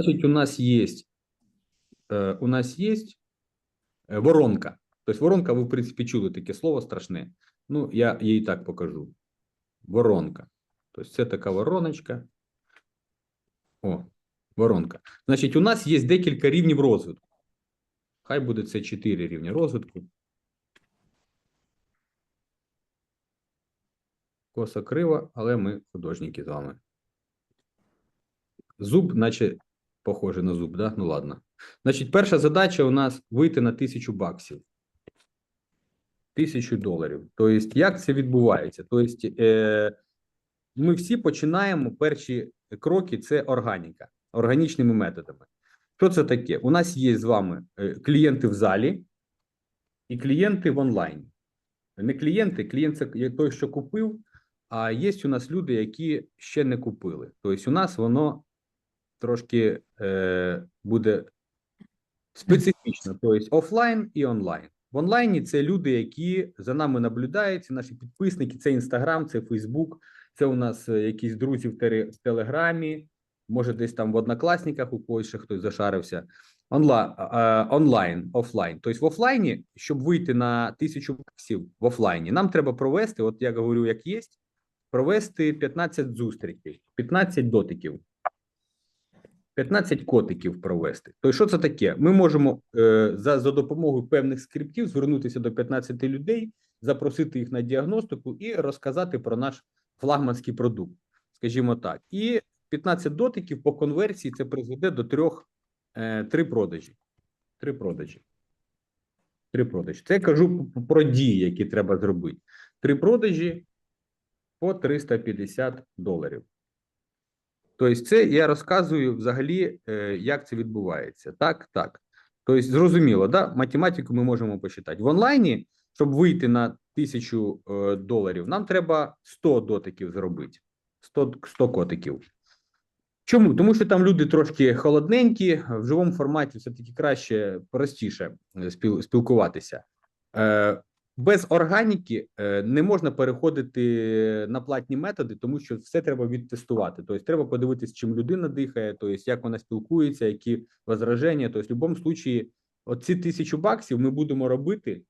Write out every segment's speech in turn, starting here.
Значит, у нас есть, у нас есть воронка. То есть воронка, ви, в принципі, чули таке слово страшне. Ну, я її так покажу. Воронка. Тобто це така вороночка. О, воронка. Значить, у нас є декілька рівнів розвитку. Хай буде це 4 рівня розвитку. Коса крива, але ми художники з вами. Зуб, наче похоже на зуб, да? Ну ладно. Значить, перша задача у нас вийти на тисячу баксів. Тисячу доларів. Тобто, як це відбувається? Тобто, е, ми всі починаємо перші кроки це органіка, органічними методами. Що це таке? У нас є з вами е, клієнти в залі і клієнти в онлайні. Не клієнти, клієнт це той, що купив, а є у нас люди, які ще не купили. Тобто, у нас воно трошки е, буде специфічно, тобто офлайн і онлайн. В онлайні це люди, які за нами наблюдають, це наші підписники, це Інстаграм, це Фейсбук, це у нас е, якісь друзі в, Телеграмі, може десь там в Однокласниках у когось хтось зашарився. Онлайн, онлайн, офлайн. Тобто в офлайні, щоб вийти на тисячу баксів в офлайні, нам треба провести, от я говорю, як є, провести 15 зустрічей, 15 дотиків. 15 котиків провести. Тобто, що це таке? Ми можемо е, за, за допомогою певних скриптів звернутися до 15 людей, запросити їх на діагностику і розказати про наш флагманський продукт, скажімо так. І 15 дотиків по конверсії це призведе до трьох е, три продажі. Три продажі. Три продажі. Це я кажу про дії, які треба зробити. Три продажі по 350 доларів. Тобто, це я розказую взагалі, е, як це відбувається. Так, так. Тобто, зрозуміло, да? математику ми можемо посчитати. В онлайні, щоб вийти на тисячу е, доларів, нам треба 100 дотиків зробити. 100, 100 котиків. Чому? Тому що там люди трошки холодненькі, в живому форматі все-таки краще, простіше е, спілкуватися. Без органіки е, не можна переходити на платні методи, тому що все треба відтестувати. Тобто, треба подивитися, чим людина дихає, тобто, як вона спілкується, які возраження. Тобто, в будь-якому випадку, оці тисячу баксів ми будемо робити,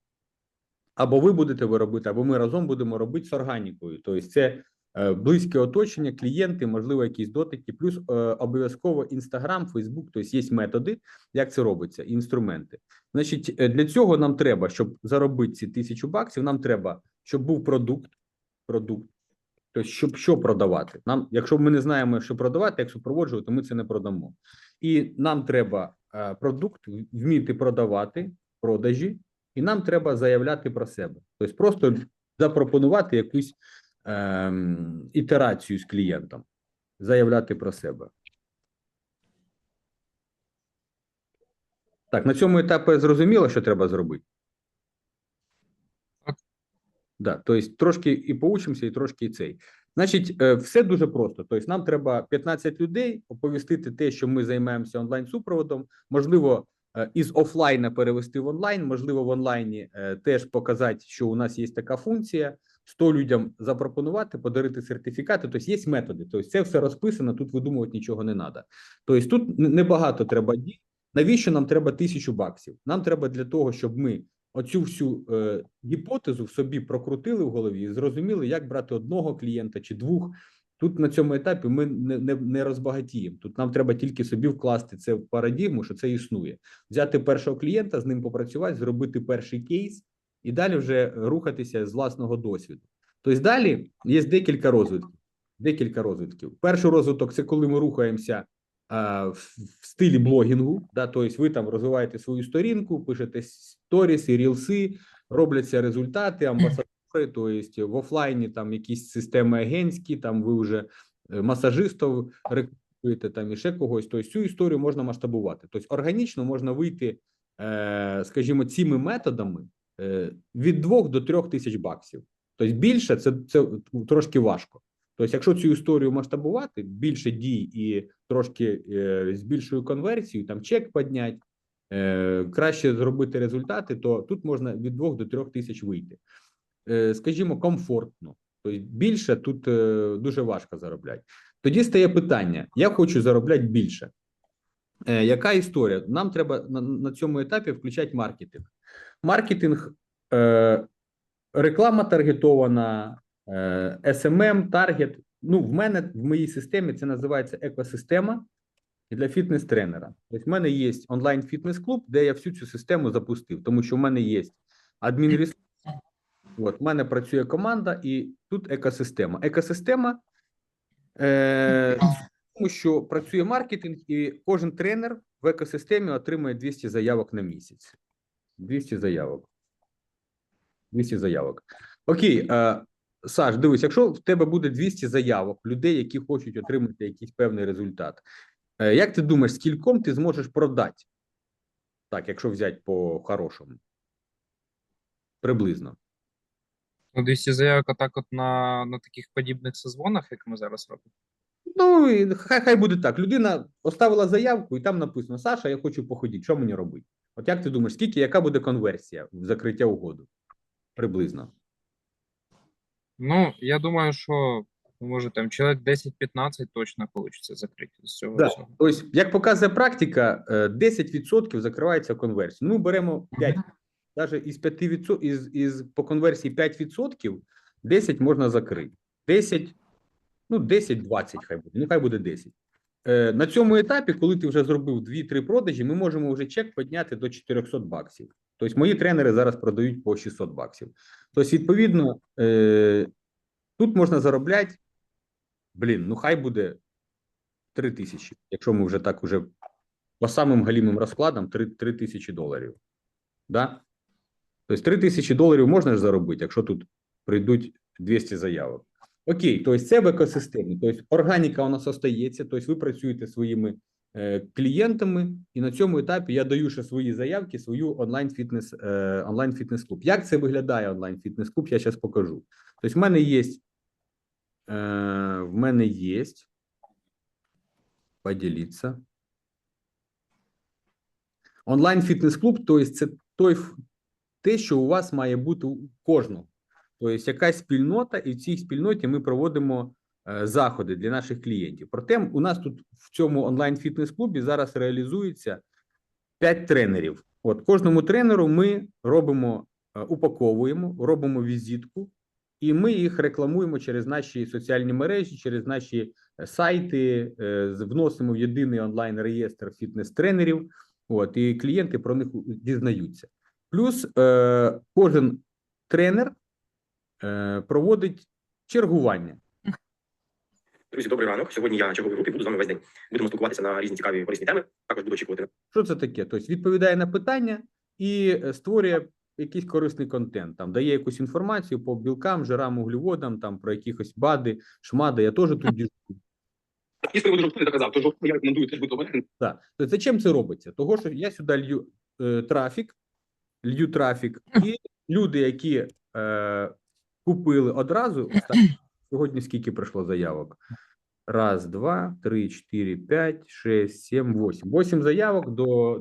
або ви будете ви робити, або ми разом будемо робити з органікою. Тобто, це близьке оточення, клієнти, можливо, якісь дотики, плюс е, обов'язково Інстаграм, Фейсбук, тобто є методи, як це робиться, інструменти. Значить, е, для цього нам треба, щоб заробити ці тисячу баксів, нам треба, щоб був продукт, продукт, тобто, щоб що продавати. Нам, якщо ми не знаємо, що продавати, як супроводжувати, то ми це не продамо. І нам треба е, продукт вміти продавати, продажі, і нам треба заявляти про себе. Тобто, просто запропонувати якусь ем, ітерацію з клієнтом, заявляти про себе. Так, на цьому етапі зрозуміло, що треба зробити. Так. Да, тобто трошки і поучимося, і трошки і цей. Значить, е, все дуже просто. Тобто, нам треба 15 людей оповістити те, що ми займаємося онлайн-супроводом. Можливо, е, із офлайна перевести в онлайн, можливо, в онлайні е, теж показати, що у нас є така функція. 100 людям запропонувати, подарити сертифікати. Тобто є методи. Тобто, це все розписано. Тут видумувати нічого не треба. Тобто, тут небагато треба дій. Навіщо нам треба тисячу баксів? Нам треба для того, щоб ми оцю всю е, гіпотезу в собі прокрутили в голові і зрозуміли, як брати одного клієнта чи двох. Тут на цьому етапі ми не, не, не розбагатіємо. Тут нам треба тільки собі вкласти це в парадігму, що це існує. Взяти першого клієнта, з ним попрацювати, зробити перший кейс і далі вже рухатися з власного досвіду. Тобто далі є декілька розвитків. Декілька розвитків. Перший розвиток це коли ми рухаємося а, в, в стилі блогінгу. Да, тобто ви там розвиваєте свою сторінку, пишете сторіси, рілси, робляться результати, амбасадори. Тобто в офлайні там якісь системи агентські, там ви вже е, масажистів рекрутуєте, там і ще когось. Тобто цю історію можна масштабувати. Тобто органічно можна вийти, е, скажімо, цими методами від 2 до 3 тисяч баксів. Тобто більше це, це трошки важко. Тобто, якщо цю історію масштабувати, більше дій і трошки е, з більшою конверсією, там чек підняти, е, краще зробити результати, то тут можна від 2 до 3 тисяч вийти. Е, скажімо, комфортно. Тобто більше тут е, дуже важко заробляти. Тоді стає питання: я хочу заробляти більше. Е, яка історія? Нам треба на цьому етапі включати маркетинг. Маркетинг, е, реклама таргетована, е, SMM, таргет. Ну, в мене в моїй системі це називається екосистема для фітнес-тренера. Тобто, в мене є онлайн фітнес-клуб, де я всю цю систему запустив, тому що в мене є адмінресурс, от, в мене працює команда, і тут екосистема. Екосистема, е, тому що працює маркетинг, і кожен тренер в екосистемі отримує 200 заявок на місяць. 200 заявок. 200 заявок. Окей, е, Саш, дивись, якщо в тебе буде 200 заявок, людей, які хочуть отримати якийсь певний результат, е, як ти думаєш, скільком ти зможеш продати? Так, якщо взяти по-хорошому. Приблизно. Ну, 200 заявок отак от на, на таких подібних созвонах, як ми зараз робимо. Ну, і хай, хай буде так. Людина оставила заявку, і там написано: Саша, я хочу походити. Що мені робити? От як ти думаєш, скільки, яка буде конверсія в закриття угоду? Приблизно. Ну, я думаю, що може там чоловік 10-15 точно вийде закрити з цього Да. всього. Тобто, як показує практика, е, 10% закривається конверсія. Ну, ми беремо 5, навіть із 5%, із, із по конверсії 5%, 10 можна закрити. 10, ну 10-20 хай буде, ну хай буде 10. Е, на цьому етапі, коли ти вже зробив 2-3 продажі, ми можемо вже чек підняти до 400 баксів. Тобто мої тренери зараз продають по 600 баксів. Тобто, відповідно, е, тут можна заробляти, блін, ну хай буде 3 тисячі, якщо ми вже так уже по самим галімим розкладам 3, 3 тисячі доларів. Да? Тобто 3 тисячі доларів можна ж заробити, якщо тут прийдуть 200 заявок. Окей, тобто це в екосистемі. Тобто органіка у нас остається, тобто ви працюєте своїми е, клієнтами, і на цьому етапі я даю ще свої заявки, свою онлайн-фітнес, е, онлайн-фітнес-клуб. Як це виглядає онлайн-фітнес-клуб, я зараз покажу. Тобто, в мене є, е, в мене є поділитися. Онлайн фітнес-клуб, тобто це той, те, що у вас має бути у кожного. Тобто якась спільнота, і в цій спільноті ми проводимо е, заходи для наших клієнтів. Проте у нас тут в цьому онлайн фітнес-клубі зараз реалізується 5 тренерів. От кожному тренеру ми робимо, е, упаковуємо, робимо візитку, і ми їх рекламуємо через наші соціальні мережі, через наші е, сайти, вносимо в єдиний онлайн реєстр фітнес-тренерів. От і клієнти про них дізнаються. Плюс е, кожен тренер проводить чергування. Друзі, добрий ранок. Сьогодні я на черговій групі буду з вами весь день. Будемо спілкуватися на різні цікаві корисні теми. Також буду очікувати Що це таке? Тобто відповідає на питання і е, створює якийсь корисний контент. Там дає якусь інформацію по білкам, жирам, углеводам, там про якихось бади, шмади. Я теж тут діжу. І з приводу жовтку доказав, то жовтку я рекомендую теж бути обережним. Так. Тобто, зачем це робиться? Того, що я сюди лью е, трафік, лью трафік, і люди, які е, купили одразу, сьогодні скільки прийшло заявок? Раз, два, три, чотири, п'ять, шесть, сім, восім. Восім заявок до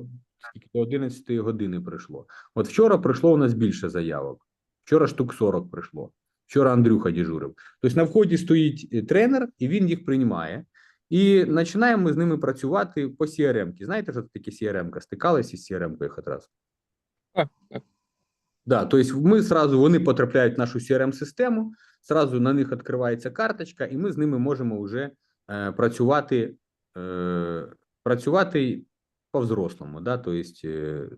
скільки до 11 години прийшло. От вчора прийшло у нас більше заявок. Вчора штук 40 прийшло. Вчора Андрюха дежурив. Тобто на вході стоїть е, тренер, і він їх приймає. І починаємо ми з ними працювати по CRM. Знаєте, що це таке CRM? Стикалися з CRM хоч раз? Так, так. Да, тобто ми сразу вони потрапляють в нашу crm систему сразу на них відкривається карточка, і ми з ними можемо вже е, працювати, е, працювати по-взрослому. Да? Тобто, е,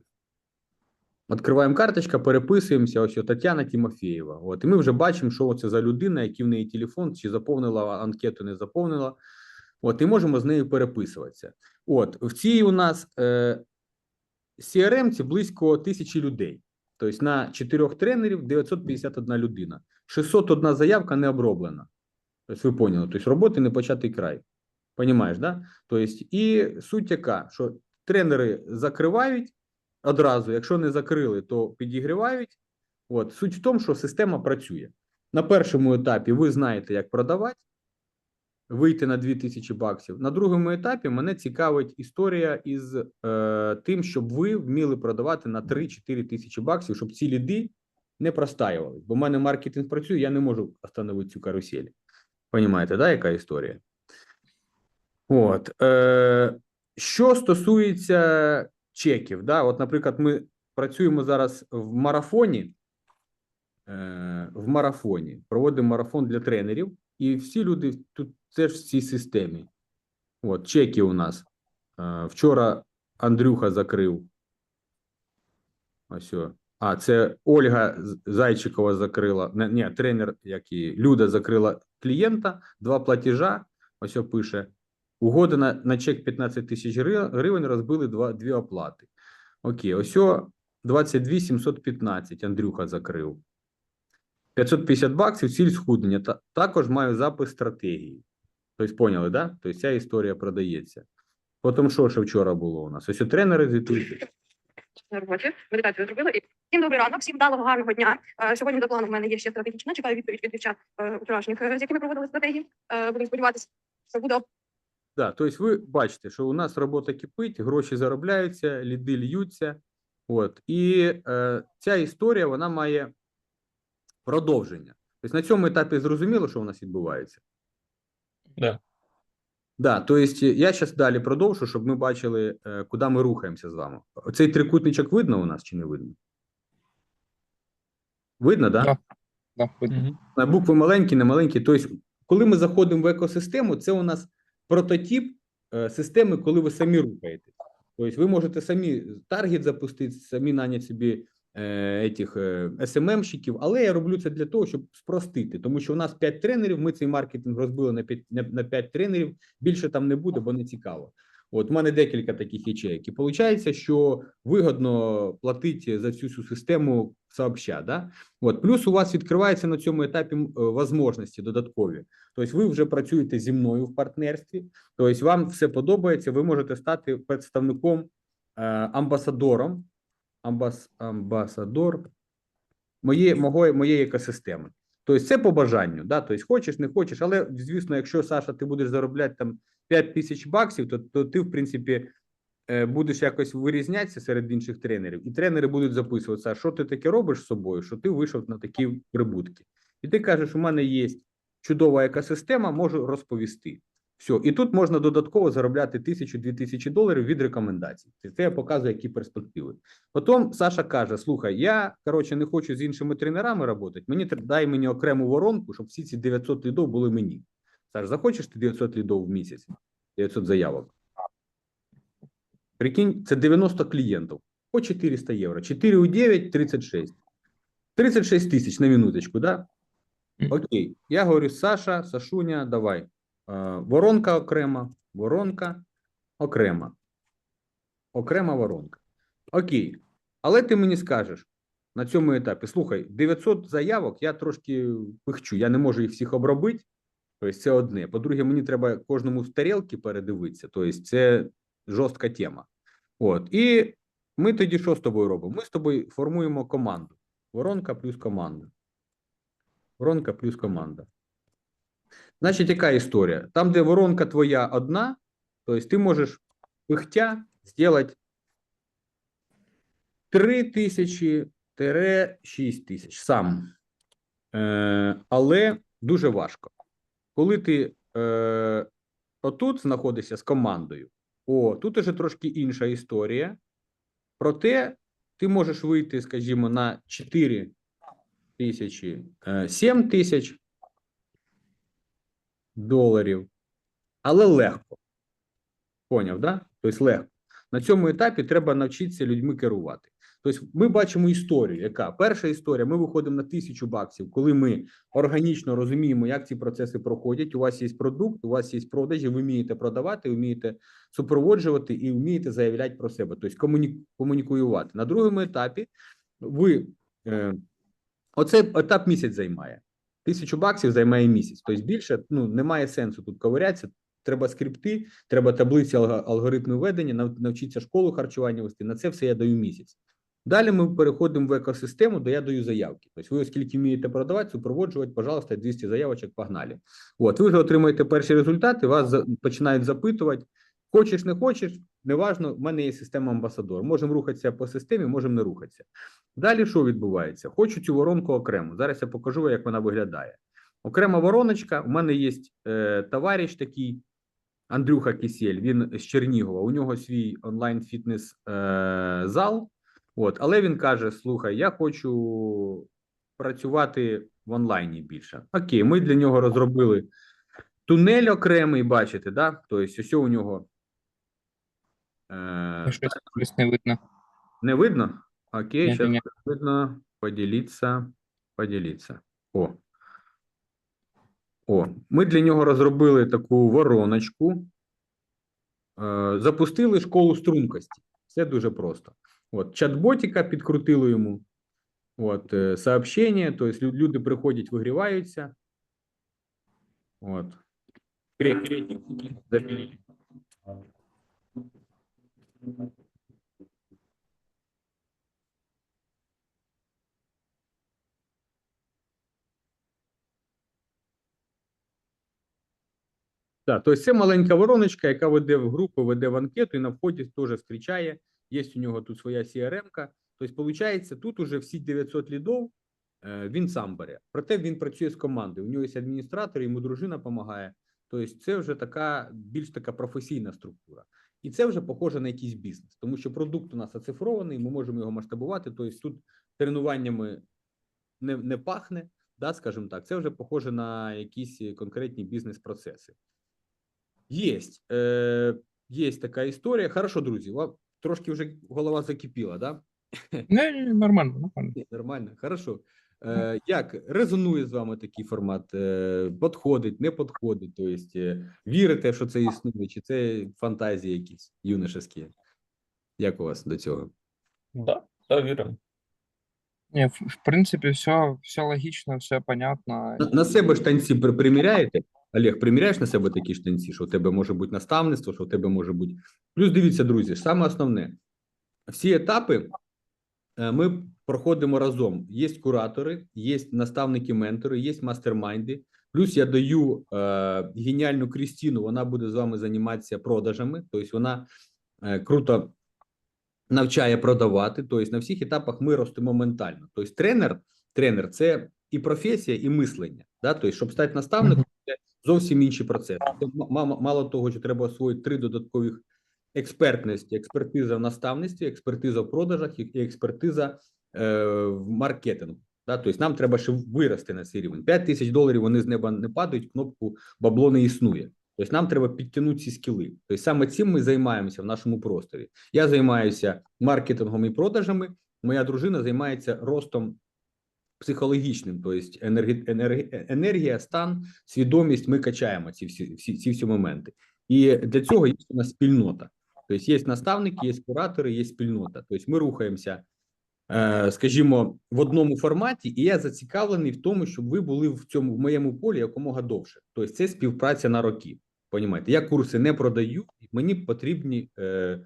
відкриваємо карточка, переписуємося. Ось Тетяна Тимофєєва. От, і ми вже бачимо, що це за людина, який в неї телефон, чи заповнила анкету, не заповнила. От, і можемо з нею переписуватися. От, в цій у нас е, CRM це близько тисячі людей. Тобто на чотирьох тренерів 951 людина. 601 заявка не оброблена. Тобто ви поняли, тобто роботи не початий край. Понімаєш, да? Тобто, і суть яка, що тренери закривають одразу, якщо не закрили, то підігрівають. От суть в тому, що система працює. На першому етапі ви знаєте, як продавати, вийти на 2000 баксів. На другому етапі мене цікавить історія із е, тим, щоб ви вміли продавати на 3-4 тисячі баксів, щоб ці ліди не простаювали. Бо в мене маркетинг працює, я не можу остановити цю карусель. Понімаєте, да, яка історія? От. Е, Що стосується чеків, да, от, наприклад, ми працюємо зараз в марафоні. Е, в марафоні проводимо марафон для тренерів, і всі люди тут теж в цій системі. От, чеки у нас. Вчора Андрюха закрив. Ось. А, це Ольга Зайчикова закрила. Ні, тренер, як і Люда закрила клієнта, два платежа. Ось пише. Угода на, на чек 15 тисяч гривень розбили два, дві оплати. Окей, ось о 22 715 Андрюха закрив. 550 баксів, ціль схуднення. Та, також маю запис стратегії. Тобто, поняли, да? Тобто ця історія продається. Потім що ще вчора було у нас? Ось о тренери звітують. на роботі. Медитацію зробили. І всім добрий ранок, всім вдалого, гарного дня. Е, Сьогодні до плану в мене є ще стратегічна. Чекаю відповідь від дівчат е, вчорашніх, е, з якими проводили стратегії. Будемо сподіватися, що буде Да, тобто ви бачите, що у нас робота кипить, гроші заробляються, ліди льються. От. І е, ця історія вона має продовження. Тобто на цьому етапі зрозуміло, що у нас відбувається. Да. Да, тобто я зараз далі продовжу, щоб ми бачили, е, куди ми рухаємося з вами. Цей трикутничок видно у нас чи не видно? Видно, да? Да. Да, видно. На букви маленькі, не маленькі. Тобто, коли ми заходимо в екосистему, це у нас прототип е, системи, коли ви самі рухаєтесь. Тобто, ви можете самі таргет запустити, самі наняти собі е, етих, е, але я роблю це для того, щоб спростити, тому що у нас 5 тренерів, ми цей маркетинг розбили на 5, на, на 5 тренерів, більше там не буде, бо не цікаво. От в мене декілька таких ячеїк. І виходить, що вигодно платити за цю всю систему сообща, да? От, плюс у вас відкриваються на цьому етапі е, можливості додаткові. Тобто, ви вже працюєте зі мною в партнерстві, тобто, вам все подобається. Ви можете стати представником амбасадором, амбас, амбасадор моєї, мого, моєї екосистеми. Тобто, це по бажанню. Да? Тобто, хочеш, не хочеш, але звісно, якщо Саша, ти будеш заробляти там 5 тисяч баксів, то, то ти, в принципі, е, будеш якось вирізнятися серед інших тренерів, і тренери будуть записуватися, що ти таке робиш з собою, що ти вийшов на такі прибутки. І ти кажеш, у мене є чудова екосистема, можу розповісти. Все, і тут можна додатково заробляти тисячу-дві тисячі доларів від рекомендацій. Це це показує, які перспективи. Потім Саша каже: слухай, я коротше не хочу з іншими тренерами працювати. Мені дай мені окрему воронку, щоб всі ці 900 лідов були мені. Саш, захочеш ти 900 лідов в місяць? 900 заявок. Прикинь, це 90 клієнтів по 400 євро. 4 у 9 – 36. 36 тисяч на минуточку, да? Окей. Я говорю, Саша, Сашуня, давай. Е, воронка окрема, воронка окрема. Окрема воронка. Окей. Але ти мені скажеш на цьому етапі: слухай, 900 заявок, я трошки пихчу, я не можу їх всіх обробити. Тобто, це одне. По-друге, мені треба кожному з тарілки передивитися. Тобто, це жорстка тема. От. І ми тоді що з тобою робимо? Ми з тобою формуємо команду. Воронка плюс команда. Воронка плюс команда. Значить, яка історія? Там, де воронка твоя одна, тобто ти можеш пихтя зробити 3 тисячі 6 тисяч сам. Е, але дуже важко. Коли ти е, отут знаходишся з командою, о, тут уже трошки інша історія. Проте ти можеш вийти, скажімо, на 4 тисячі, е, 7 тисяч доларів, але легко. Поняв, да? Тобто легко. На цьому етапі треба навчитися людьми керувати. Тобто, ми бачимо історію, яка перша історія. Ми виходимо на тисячу баксів, коли ми органічно розуміємо, як ці процеси проходять. У вас є продукт, у вас є продажі, ви вмієте продавати, вмієте супроводжувати і вмієте заявляти про себе, тобто комуні... комунікуювати. На другому етапі ви е, оцей етап місяць займає. Тисячу баксів займає місяць. Тобто більше ну немає сенсу тут ковирятися. Треба скрипти, треба таблиці алго- алгоритми ведення, навчитися школу харчування вести. На це все я даю місяць. Далі ми переходимо в екосистему, де я даю заявки. Тобто, ви оскільки вмієте продавати, супроводжувати, пожалуйста, 200 заявочок, погнали. От, ви вже отримаєте перші результати, вас починають запитувати. Хочеш, не хочеш, неважно, в мене є система амбасадор. Можемо рухатися по системі, можемо не рухатися. Далі що відбувається? Хочу цю воронку окремо. Зараз я покажу, як вона виглядає. Окрема вороночка. У мене є е, товариш такий Андрюха Кисєль, він з Чернігова. У нього свій онлайн фітнес е, зал. От, але він каже: слухай, я хочу працювати в онлайні більше. Окей, ми для нього розробили тунель окремий, бачите, да? Тобто, ось у нього. Е, щось не видно. не видно? Окей, Ні, сейчас видно. Поделиться, поделиться. О. О, ми для нього розробили таку вороночку. Е, запустили школу стрункості. Все дуже просто. От, чат-ботика підкрутили йому. От, е, сообщення, тобто люди приходять, вигріваються. От. Креативники Так, тобто це маленька вороночка, яка веде в групу, веде в анкету і на вході теж зустрічає. Є у нього тут своя CRM-ка. Тобто, виходить, тут уже всі 900 лідов е, він сам бере. Проте він працює з командою. У нього є адміністратор, йому дружина допомагає. Тобто, це вже така більш така професійна структура. І це вже похоже на якийсь бізнес, тому що продукт у нас оцифрований, ми можемо його масштабувати. Тобто, тут тренуваннями не, не пахне, да, скажімо так, це вже похоже на якісь конкретні бізнес-процеси. Єсть, е, є така історія. Хорошо, друзі, вам трошки вже голова закипіла, да? Не, не, нормально, нормально. Ні, Нормально, хорошо. Е, як резонує з вами такий формат? Е, подходить, не подходить? Тобто, е, вірите, що це існує, чи це фантазії якісь юношеські? Як у вас до цього? Да, да, віримо. Не, в, в принципе, все, все логично, все понятно. На, на себе штанці при- приміряєте? Олег, приміряєш на себе такі штанці, що у тебе може бути наставництво, що у тебе може бути. Плюс дивіться, друзі, саме основне: всі етапи е, ми проходимо разом. Є куратори, є наставники-ментори, є мастермайнди. Плюс я даю е, геніальну Крістіну, вона буде з вами займатися продажами, тобто вона е, круто навчає продавати. Тобто на всіх етапах ми ростемо ментально. Тобто тренер, тренер це і професія, і мислення. Да? Тобто, щоб стати наставником, зовсім інші процеси. Це мало, того, що треба освоїти три додаткових експертності: експертиза в наставництві, експертиза в продажах і і експертиза е, в маркетингу. Да? Тобто нам треба ще вирости на цей рівень. 5 тисяч доларів вони з неба не падають, кнопку бабло не існує. Тобто нам треба підтягнути ці скіли. Тобто саме цим ми займаємося в нашому просторі. Я займаюся маркетингом і продажами. Моя дружина займається ростом психологічним, тобто енергі, енергі, енергія, стан, свідомість. Ми качаємо ці всі, всі, ці всі моменти. І для цього є у нас спільнота. Тобто є наставники, є куратори, є спільнота. Тобто ми рухаємося, е, скажімо, в одному форматі, і я зацікавлений в тому, щоб ви були в цьому в моєму полі якомога довше. Тобто, це співпраця на роки. Понімаєте, я курси не продаю, мені потрібні е,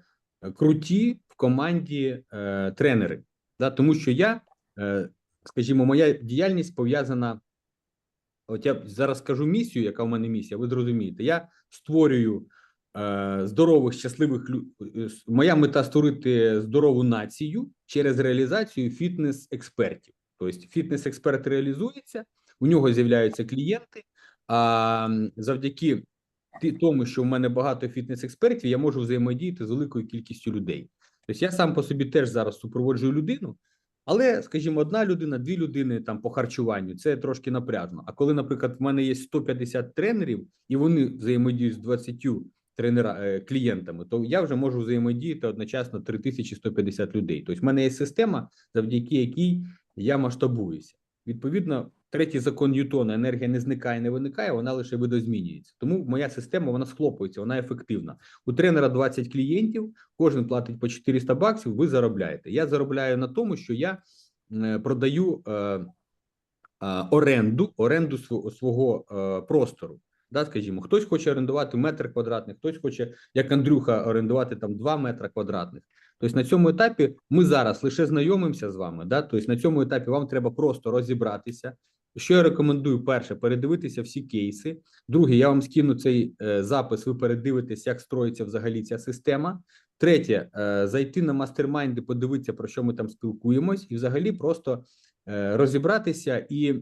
круті в команді е, тренери. Да, тому що я, е, скажімо, моя діяльність пов'язана. От я зараз скажу місію, яка в мене місія, ви зрозумієте. Я створюю е, здорових, щасливих лю- е, Моя мета створити здорову націю через реалізацію фітнес-експертів. Тобто, фітнес-експерт реалізується, у нього з'являються клієнти. А завдяки тому, що в мене багато фітнес-експертів, я можу взаємодіяти з великою кількістю людей. Тобто я сам по собі теж зараз супроводжую людину, але, скажімо, одна людина, дві людини там по харчуванню це трошки напряжно. А коли, наприклад, в мене є 150 тренерів, і вони взаємодіють з 20 тренера е, клієнтами, то я вже можу взаємодіяти одночасно 3150 людей. Тобто, в мене є система, завдяки якій я масштабуюся. Відповідно, третій закон Ньютона: енергія не зникає, не виникає, вона лише видозмінюється. Тому моя система вона схлопується, вона ефективна. У тренера 20 клієнтів, кожен платить по 400 баксів. Ви заробляєте. Я заробляю на тому, що я е, продаю е, е, оренду, оренду св- свого е, простору. Да, скажімо, хтось хоче орендувати метр квадратний, хтось хоче, як Андрюха, орендувати там 2 метри квадратних. Тобто на цьому етапі ми зараз лише знайомимося з вами. Да? Тобто на цьому етапі вам треба просто розібратися. Що я рекомендую? Перше, передивитися всі кейси. Друге, я вам скину цей е, запис. Ви передивитесь, як строїться взагалі ця система. Третє, е, зайти на мастермайнди, подивитися, про що ми там спілкуємось, і взагалі просто е, розібратися і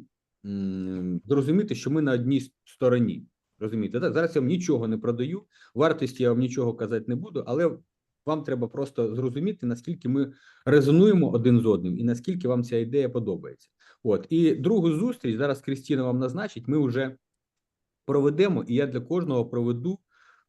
м, зрозуміти, що ми на одній стороні. Розумієте, так? Зараз я вам нічого не продаю, вартості я вам нічого казати не буду, але вам треба просто зрозуміти, наскільки ми резонуємо один з одним і наскільки вам ця ідея подобається. От і другу зустріч зараз Крістіна вам назначить. Ми вже проведемо, і я для кожного проведу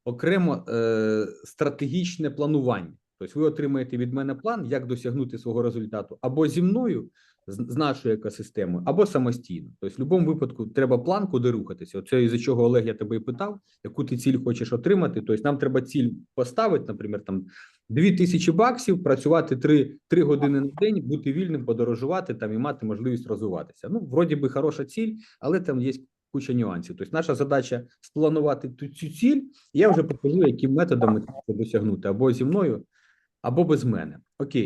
окремо е, стратегічне планування. Тобто, ви отримаєте від мене план, як досягнути свого результату, або зі мною, з, нашою екосистемою, або самостійно. Тобто, в будь-якому випадку треба план, куди рухатися. Оце із за чого Олег я тебе і питав, яку ти ціль хочеш отримати. Тобто, нам треба ціль поставити, наприклад, там. Дві тисячі баксів, працювати три, три години на день, бути вільним, подорожувати там і мати можливість розвиватися. Ну, вроді би, хороша ціль, але там є куча нюансів. Тобто, наша задача спланувати цю ціль. і Я вже покажу, яким методами це досягнути або зі мною, або без мене. Окей,